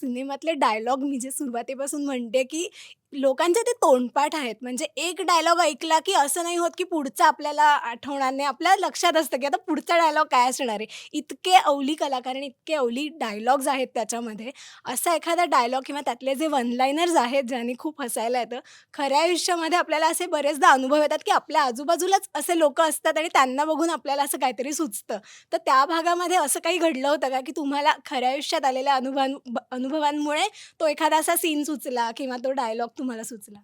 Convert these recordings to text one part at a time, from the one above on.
सिनेमातले dialogue मी जे सुरुवातीपासून म्हणते, की लोकांचे ते तोंडपाठ आहेत. म्हणजे एक डायलॉग ऐकला, की असं नाही होत, की पुढचा आपल्याला आठवणार नाही. आपल्या लक्षात असतं, की आता पुढचा डायलॉग काय असणार आहे. इतके अवली कलाकार आणि इतके अवली डायलॉग्स आहेत त्याच्यामध्ये. असा एखादा डायलॉग किंवा त्यातले जे वनलायनर्स आहेत, ज्यांनी खूप हसायला येतं. खऱ्या आयुष्यामध्ये आपल्याला असे बरेचदा अनुभव येतात, की आपल्या आजूबाजूलाच असे लोक असतात आणि त्यांना बघून आपल्याला असं काहीतरी सुचतं. तर त्या भागामध्ये असं काही घडलं होतं का, की तुम्हाला खऱ्या आयुष्यात आलेल्या अनुभवां ब अनुभवांमुळे तो एखादा असा सीन सुचला किंवा तो डायलॉग तुम्हाला सुचला?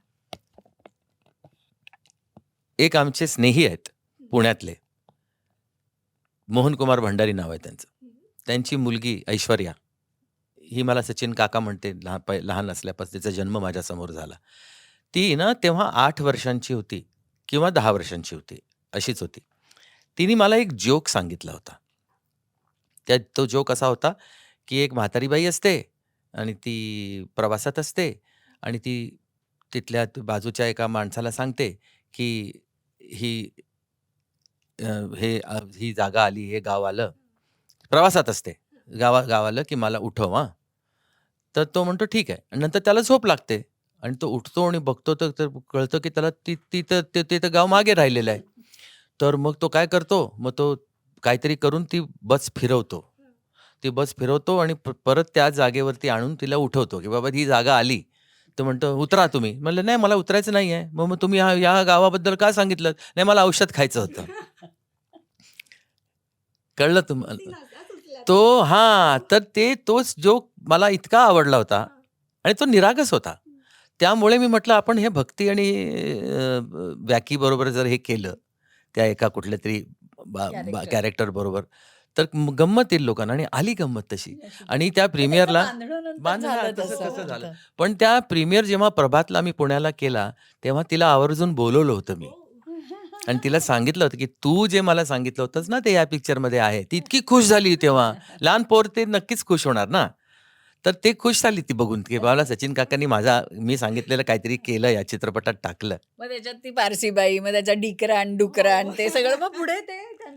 एक आमचे स्नेही आहेत पुण्यातले. मोहनकुमार भंडारी नाव आहे त्यांचं. त्यांची मुलगी ऐश्वर्या, ही मला सचिन काका म्हणते लहान लहान असल्यापासून तिचा जन्म माझ्यासमोर झाला. ती ना तेव्हा आठ वर्षांची होती किंवा दहा वर्षांची होती, अशीच होती. तिने मला एक जोक सांगितला होता. त्या तो जोक असा होता, की एक म्हातारी बाई असते आणि ती प्रवासात असते आणि ती तिथल्या बाजूच्या एका माणसाला सांगते, की ही अ, हे अ, ही जागा आली, हे गाव आलं. प्रवासात असते. गावा गाव आलं, की मला उठव हां. तर तो म्हणतो ठीक आहे. आणि नंतर त्याला झोप लागते आणि तो उठतो आणि बघतो तर तर कळतं, की त्याला ती तिथं ते ते गाव मागे राहिलेलं आहे. तर मग तो काय करतो, मग तो काहीतरी करून ती बस फिरवतो. ती बस फिरवतो आणि प परत त्या जागेवरती आणून तिला उठवतो, की बाबा ही जागा आली. तो म्हणतो, "उतरा तुम्ही." म्हणलं, "नाही मला उतरायचं नाहीये." मग मग तुम्ही ह्या ह्या गावाबद्दल का सांगितलंत? "नाही मला औषध खायचं होतं." कळलं तुम्हाला? तो. हां, तर ते तोच जोक मला इतका आवडला होता. आणि तो निरागस होता. त्यामुळे मी म्हटलं आपण हे भक्ती आणि व्याकी बरोबर जर हे केलं, त्या एका बा कॅरेक्टर. कॅरेक्टर बरोबर, तर गंमत येईल लोकांना आणि आली गंमत तशी. आणि त्या प्रीमियरला झालं तसं तसं तसं झालं. होतं. पण त्या प्रीमियर जेव्हा प्रभातला मी पुण्याला केला, तेव्हा तिला आवर्जून बोलावलं होतं मी. आणि तिला सांगितलं होतं, की "तू जे मला सांगितलं होतंस ना, ते या पिक्चरमध्ये आहे." ती इतकी खुश झाली तेव्हा. लहान पोर ते नक्कीच खुश होणार ना. तर ते खुश झाली ती बघून, की मला सचिन काकांनी माझा मी सांगितलेलं काहीतरी केलं या चित्रपटात टाकलं. मग त्याच्यात ती पारसीबाई, मग त्याच्यात डिकरान, डुकरान ते सगळं मग पुढे ते